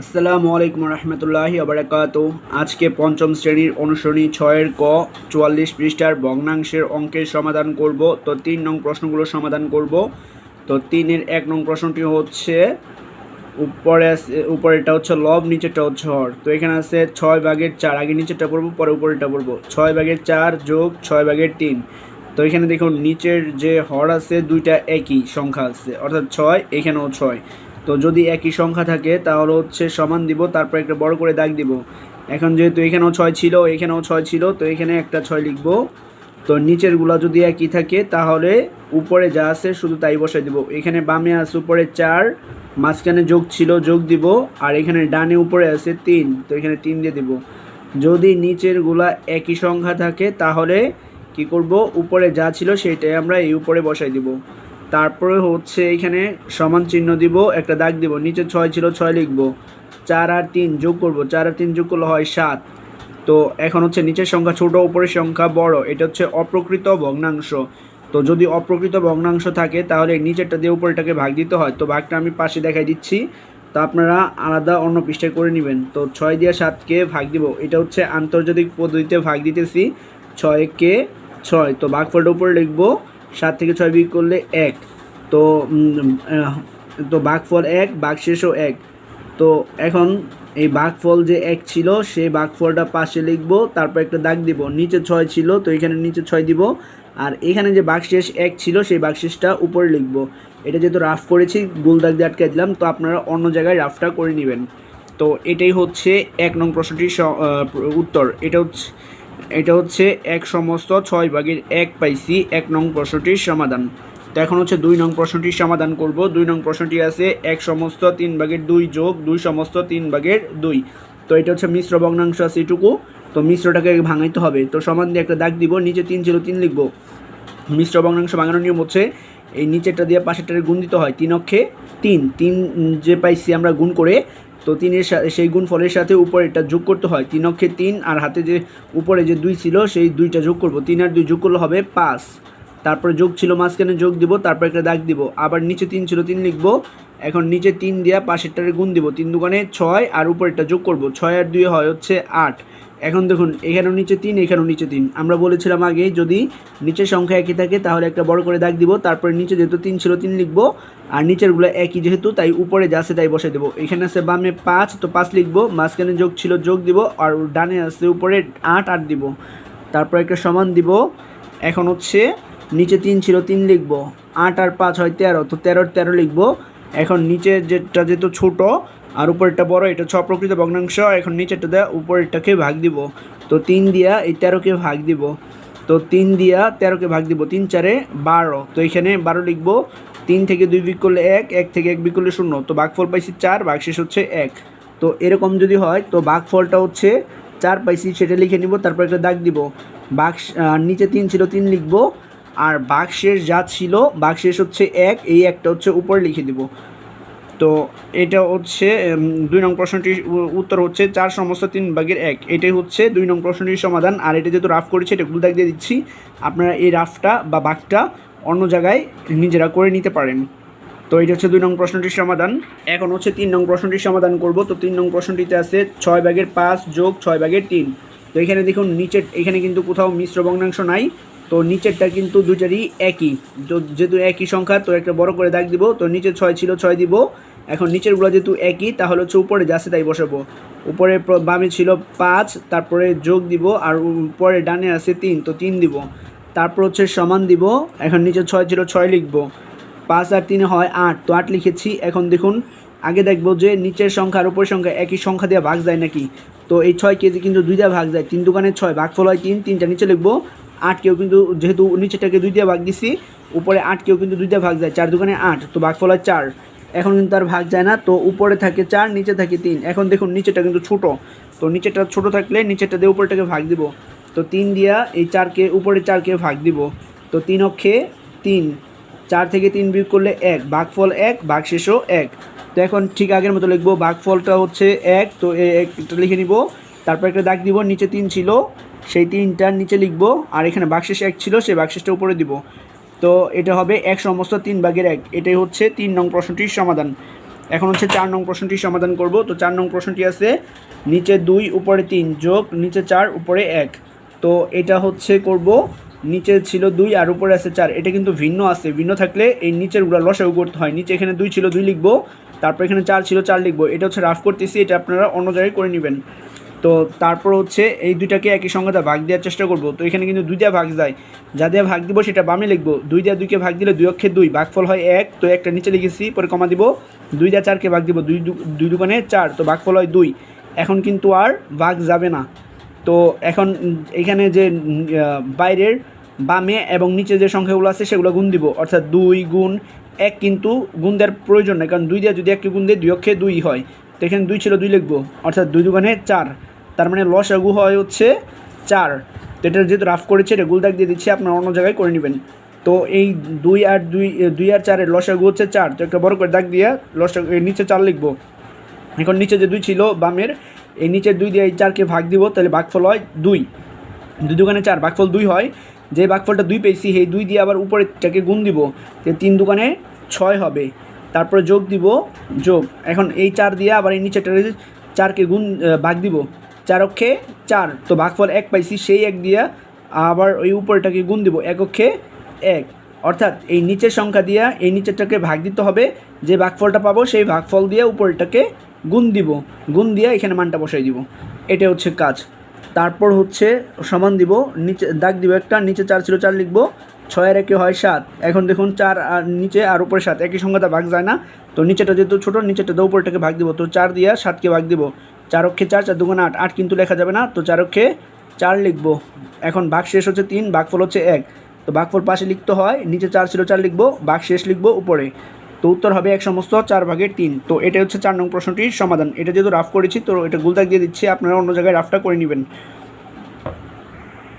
আসসালামু আলাইকুম রহমতুল্লাহি আবরাকাত আজকে পঞ্চম শ্রেণির অনুসরণী ছয়ের ক, চুয়াল্লিশ পৃষ্ঠার ভগ্নাংশের অঙ্কের সমাধান করব। তো তিন নং প্রশ্নগুলো সমাধান করব। তো তিনের এক নং প্রশ্নটি হচ্ছে, উপরে আছে, উপরেরটা হচ্ছে লব, নিচেরটা হচ্ছে হর। তো এখানে আছে ছয় ভাগের চার, আগে নিচেরটা পড়ব, পরে উপরেরটা পড়ব। ছয় ভাগের চার যোগ ছয় ভাগের তিন। তো এখানে দেখুন, নিচের যে হর আছে, দুইটা একই সংখ্যা আছে। অর্থাৎ ছয়, এখানেও ছয়। তো যদি একই সংখ্যা থাকে, তাহলে হচ্ছে সমান দিব, তারপর একটা বড় করে দাগ দিব। এখন যেহেতু এখানেও ছয় ছিল, এখানেও ছয় ছিল, তো এখানে একটা ছয় লিখব। তো নিচেরগুলো যদি একই থাকে, তাহলে উপরে যা আছে শুধু তাই বসাই দিব। এখানে বামে আছে উপরে চার, মাঝখানে যোগ ছিল, যোগ দিব, আর এখানে ডানে উপরে আছে তিন, তো এখানে তিন দিয়ে দিব। যদি নিচেরগুলা একই সংখ্যা থাকে, তাহলে কি করব? উপরে যা ছিল, সেটাই আমরা এই উপরে বসাই দিব। তারপরে হচ্ছে এখানে সমান চিহ্ন দিব, একটা দাগ দিব, নিচে ছয় ছিল, ছয় লিখব। চার আর তিন যোগ করব, চার আর তিন যোগ করলে হয় সাত। তো এখন হচ্ছে নিচের সংখ্যা ছোট, উপরের সংখ্যা বড়, এটা হচ্ছে অপ্রকৃত ভগ্নাংশ। তো যদি অপ্রকৃত ভগ্নাংশ থাকে, তাহলে নিচেরটা দিয়ে উপরেটাকে ভাগ দিতে হয়। তো ভাগটা আমি পাশে দেখাই দিচ্ছি। তো আপনারা আলাদা অন্য পৃষ্ঠায় করে নেবেন। তো ছয় দিয়ে সাতকে ভাগ দিব, এটা হচ্ছে আন্তর্জাতিক পদ্ধতিতে ভাগ দিতেছি, ছয়কে ছয়। তো ভাগফলটা উপরে লিখব সাত থেকে ছয় বিয়োগ করলে এক। তো তো ভাগফল এক ভাগশেষও এক। তো এখন এই ভাগফল যে এক ছিল, সেই ভাগফলটা পাশে লিখব, তারপর একটা দাগ দিব। নিচে ছয় ছিল, তো এখানে নিচে ছয় দিব। আর এখানে যে বাকশেষ এক ছিল, সেই বাকশেষটা উপরে লিখব। এটা যেহেতু রাফ করেছি, গোল দাগ দিয়ে আটকে দিলাম, তো আপনারা অন্য জায়গায় রাফটা করে নেবেন। তো এটাই হচ্ছে এক নং প্রশ্নটির উত্তর। এটা হচ্ছে এটা হচ্ছে এক সমস্ত ছয় ভাগের এক পাইছি এক নং প্রশ্নটির সমাধান। তো এখন হচ্ছে দুই নং প্রশ্নটির সমাধান করব। দুই নং প্রশ্নটি আছে এক সমস্ত তিন ভাগের দুই যোগ দুই সমস্ত তিন ভাগের দুই। তো এটা হচ্ছে মিশ্র ভগ্নাংশ আছে এটুকু। তো মিশ্রটাকে ভাঙাইতে হবে। তো সমান দিয়ে একটা দাগ দিব, নিচে তিন ছিল তিন লিখব। মিশ্র ভগ্নাংশ ভাঙানোর নিয়ম হচ্ছে এই নিচেরটা দিয়ে পাশেরটারে গুণ দিতে হয় তিন অক্ষে তিন। তিন যে পাইছি আমরা গুণ করে তো তিনের সাথে সেই গুণ ফলের সাথে উপরে উপরেরটা যোগ করতে হয়। তিন অক্ষে তিন আর হাতে যে উপরে যে দুই ছিল, সেই দুইটা যোগ করব। তিন আর দুই যোগ করলে হবে পাঁচ। তারপরে যোগ ছিল মাঝখানে যোগ দিব, তারপর একটা দাগ দিব। আবার নিচে তিন ছিল, তিন লিখব। এখন নিচে তিন দেওয়া পাশেরটারে গুণ দিব। তিন দোকানে ছয় আর উপরেরটা যোগ করব। ছয় আর দুই হয় হচ্ছে আট। এখন দেখুন, এখানেও নিচে তিন, এখানেও নিচে তিন। আমরা বলেছিলাম আগে, যদি নিচের সংখ্যা একই থাকে, তাহলে একটা বড় করে দাগ দিব, তারপরে নিচে যেহেতু তিন ছিল, তিন লিখব, আর নিচেরগুলো একই যেহেতু, তাই উপরে যা আছে তাই বসে দেবো। এখানে আছে বামে পাঁচ, তো পাঁচ লিখব, মাঝখানে যোগ ছিল, যোগ দিব, আর ডানে আছে উপরে আট আট দিব। তারপর একটা সমান দিব, এখন হচ্ছে নিচে তিন ছিল, তিন লিখব। আট আর পাঁচ হয় তেরো, তো তেরোর তেরো লিখব। এখন নিচে যেটা যেহেতু ছোট আর উপরেরটা বড়, এটা ছ প্রকৃত ভগ্নাংশ, এখন নিচেরটা দেওয়া উপরেরটাকে ভাগ দিব। তো তিন দিয়া এই তেরোকে ভাগ দিব। তো তিন দিয়া তেরোকে ভাগ দিব, তিন চারে বারো। তো এখানে বারো লিখব, তিন থেকে দুই বিক করলে এক এক থেকে এক বিক করলে শূন্য। তো ভাগফল পাইছি চার, ভাগশেষ হচ্ছে এক। তো এরকম যদি হয়, তো ভাগফলটা হচ্ছে চার পাইছি, সেটা লিখে নিব, তারপর একটা দাগ দিব। বাঘ নিচে তিন ছিল, তিন লিখব। আর বাঘশেষ যা ছিল বাঘশেষ হচ্ছে এক, এই একটা হচ্ছে উপরে লিখে দিব। তো এটা হচ্ছে দুই নং প্রশ্নটির উত্তর হচ্ছে চার সমস্ত তিন ভাগের এক। এটাই হচ্ছে দুই নং প্রশ্নটির সমাধান। আর এটা যেহেতু রাফ করেছে, এটা গুলদাগ দিয়ে দিচ্ছি। আপনারা এই রাফটা বা বাঘটা অন্য জায়গায় নিজেরা করে নিতে পারেন। তো এটা হচ্ছে দুই নং প্রশ্নটির সমাধান। এখন হচ্ছে তিন নং প্রশ্নটির সমাধান করব। তো তিন নং প্রশ্নটিতে আছে ছয় ভাগের পাঁচ যোগ ছয় ভাগের তিন। তো এখানে দেখুন, নিচের, এখানে কিন্তু কোথাও মিশ্র ভগ্নাংশ নাই। তো নিচেরটা কিন্তু দুইটারই একই। যেহেতু একই সংখ্যা, তো একটা বড় করে দাগ দিব। তো নিচে ছয় ছিল, ছয় দিব। এখন নিচেরগুলো যেহেতু একই, তাহলে হচ্ছে উপরে যাচ্ছে তাই বসাবো। উপরে প্র- বামে ছিল পাঁচ, তারপরে যোগ দিব, আর উপরে ডানে আছে তিন, তো তিন দিব। তারপর হচ্ছে সমান দিব, এখন নিচে ছয় ছিল ছয় লিখব। পাঁচ আর তিন হয় আট, তো আট লিখেছি। এখন দেখুন, আগে দেখব যে নিচের সংখ্যা আর উপরের সংখ্যা একই সংখ্যা দিয়ে ভাগ যায় নাকি? তো এই ছয় কেজি কিন্তু দুই দিয়ে ভাগ যায়। তিন দোকানে ছয়, ভাগফল হয় তিন, তিনটা নিচে লিখব। আট কেউ কিন্তু যেহেতু নিচেটাকে দুই দিয়ে ভাগ দিছি, উপরে আট কেউ কিন্তু দুই দিয়ে ভাগ যায়। চার দোকানে আট, তো ভাগফল হয় চার। এখন কিন্তু আর ভাগ যায় না। তো উপরে থাকে চার, নিচে থাকে তিন। এখন দেখুন নিচেটা কিন্তু ছোট। তো নিচেটা ছোট থাকলে নিচেটা দিয়ে উপরেটাকে ভাগ দিব। তো তিন দিয়া এই চারকে উপরে চারকে ভাগ দিব। তো তিন অক্ষে তিন। চার থেকে তিন বিয়োগ করলে এক। ভাগফল এক, ভাগশেষও এক। তো এখন ঠিক আগের মতো লিখব। ভাগফলটা হচ্ছে এক। তো একটা লিখে নিব। তারপর একটা দাগ দিব। নিচে তিন ছিল। সেই তিনটার নিচে লিখব। আর এখানে ভাগশেষ এক ছিল, সেই ভাগশেষটা উপরে দিব। তো এটা হবে এক সমস্ত তিন ভাগের এক। এটাই হচ্ছে তিন নং প্রশ্নটির সমাধান। এখন হচ্ছে চার নং প্রশ্নটি সমাধান করব। তো চার নং প্রশ্নটি আছে, নিচে দুই, উপরে তিন যোগ, নিচে চার, উপরে এক। তো এটা হচ্ছে করব, নিচে ছিল দুই আর উপরে আছে চার। এটা কিন্তু ভিন্ন আছে। ভিন্ন থাকলে এই নিচেরগুলা লসাগু করতে হয়। নিচে এখানে দুই ছিল দুই লিখব, তারপর এখানে চার ছিল চার লিখব। এটা হচ্ছে রাফ করতেছি, এটা আপনারা অন্য জায়গায় করে নেবেন। তো তারপর হচ্ছে এই দুইটাকে একই সংখ্যাতে ভাগ দেওয়ার চেষ্টা করব। তো এখানে কিন্তু দুইটা ভাগ যায়। যা দিয়ে ভাগ দিব সেটা বামে লিখব। দুই দিয়ে দুইকে ভাগ দিলে দুই অক্ষে দুই। ভাগফল হয় এক, তো একটা নিচে লিখেছি, পরে কমা দিব। দুই দিয়ে চারকে ভাগ দিব, দুই দুই দোকানে চার, তো ভাগফল হয় দুই। এখন কিন্তু আর ভাগ যাবে না। তো এখন এখানে যে বাইরের বামে এবং নিচে যে সংখ্যাগুলো আছে সেগুলো গুণ দিব। অর্থাৎ দুই গুণ এক কিন্তু গুণ দেওয়ার প্রয়োজন নেই। কারণ দুই দিয়ে যদি একটি গুণ দিয়ে, দুই অক্ষে দুই হয়। তো এখানে দুই ছিল দুই লিখব। অর্থাৎ দুই দোকানে চার। তার মানে লস লসাগু হয় হচ্ছে চার। তো এটা যেহেতু রাফ করেছে, এটা গুলদাগ দিয়ে দিচ্ছি, আপনারা অন্য জায়গায় করে নেবেন। তো এই দুই আর দুই দুই আর চারের লস লসাগু হচ্ছে চার। তো একটা বড় করে দাগ দিয়ে লসাগু এর নিচে চার লিখব। এখন নিচে যে দুই ছিল, বামের, এই নিচের দুই দিয়ে এই চারকে ভাগ দিব, তাহলে ভাগফল হয় দুই। দুই দোকানে চার, ভাগফল দুই হয়। যে ভাগফলটা দুই পেয়েছি, সেই দুই দিয়ে আবার উপরেরটাকে গুণ দিব। যে তিন দোকানে ছয় হবে। তারপরে যোগ দিব, যোগ। এখন এই চার দিয়ে আবার এই নিচেরটা চারকে গুণ ভাগ দিব। চার অক্ষে চার। তো ভাগফল এক পাইছি, সেই এক দিয়ে আবার ওই উপরটাকে গুণ দিব এক অক্ষে এক। অর্থাৎ এই নিচের সংখ্যা দিয়া এই নিচেরটাকে ভাগ দিতে হবে, যে ভাগফলটা পাবো সেই ভাগফল দিয়ে উপরটাকে গুণ দিব। গুণ দিয়ে এখানে মানটা বসাই দিব। এটা হচ্ছে কাজ। তারপর হচ্ছে সমান দিব, নিচে দাগ দিব একটা, নিচে চার ছিল চার লিখব, ছয়ের একে হয় সাত। এখন দেখুন চার আর নিচে আর উপরে সাত, একই সংখ্যাটা ভাগ যায় না। তো নিচেটা যেহেতু ছোটো নিচেটা উপরটাকে ভাগ দিব, তো চার দিয়ে সাতকে ভাগ দিব। চার অক্ষে চার চার দুগুণ আট আট কিন্তু লেখা যাবে না। তো চার অক্ষে চার লিখব। এখন ভাগ শেষ হচ্ছে তিন, ভাগফল হচ্ছে এক। তো ভাগফল পাশে লিখতে হয়, নিচে চার ছিল চার লিখব, ভাগ শেষ লিখব উপরে। তো উত্তর হবে এক সমস্ত চার ভাগের তিন। তো এটা হচ্ছে চার নং প্রশ্নটির সমাধান। এটা যেহেতু রাফ করেছি, তো এটা গুলদাগ দিয়ে দিচ্ছি, আপনারা অন্য জায়গায় রাফটা করে নেবেন।